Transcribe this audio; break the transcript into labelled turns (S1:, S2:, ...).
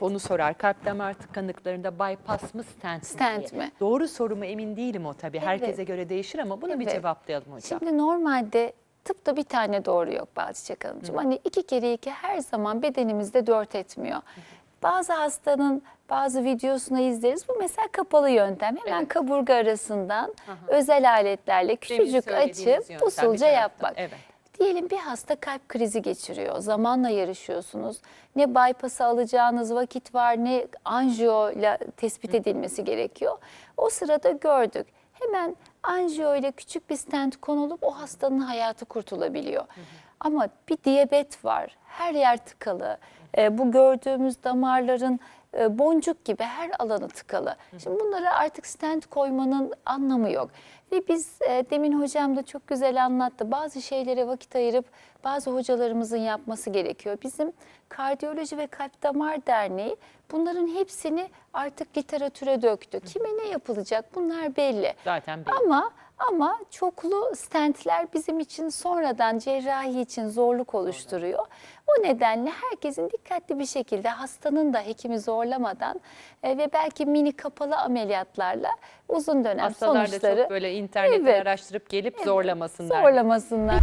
S1: onu sorar. Kalp damar tıkanıklarında bypass mı stent mi?
S2: Stent
S1: diye.
S2: mi?
S1: Doğru soru mu emin değilim o tabii. Herkese
S2: Evet.
S1: göre değişir ama bunu bir
S2: Evet.
S1: cevaplayalım hocam.
S2: Şimdi normalde tıpta bir tane doğru yok Bazı Çiçek Hanımcığım. Hani iki kere iki her zaman bedenimizde dört etmiyor. Bazı hastanın bazı videosunu izleriz. Bu mesela kapalı yöntem. Hemen
S1: Evet.
S2: kaburga arasından özel aletlerle küçücük açıp
S1: yöntem bir
S2: usulca yapmak.
S1: evet.
S2: Diyelim bir hasta kalp krizi geçiriyor. Zamanla yarışıyorsunuz. Ne bypass'ı alacağınız vakit var ne anjiyo ile tespit edilmesi gerekiyor. O sırada gördük. Hemen anjiyo ile küçük bir stent konulup o hastanın hayatı kurtulabiliyor. Ama bir diyabet var. Her yer tıkalı. Ee, bu gördüğümüz damarların e, boncuk gibi her alanı tıkalı. Şimdi bunlara artık stent koymanın anlamı yok. Ve biz e, demin hocam da çok güzel anlattı. Bazı şeylere vakit ayırıp bazı hocalarımızın yapması gerekiyor. Bizim Kardiyoloji ve Kalp Damar Derneği bunların hepsini artık literatüre döktü. Kime ne yapılacak bunlar belli.
S1: Zaten belli.
S2: Ama ama çoklu stentler bizim için sonradan cerrahi için zorluk oluşturuyor. O nedenle herkesin dikkatli bir şekilde hastanın da hekimi zorlamadan e, ve belki mini kapalı ameliyatlarla uzun dönem
S1: Hastalar da
S2: sonuçları
S1: çok böyle internetten
S2: Evet.
S1: araştırıp gelip zorlamasınlar.
S2: zorlamasınlar.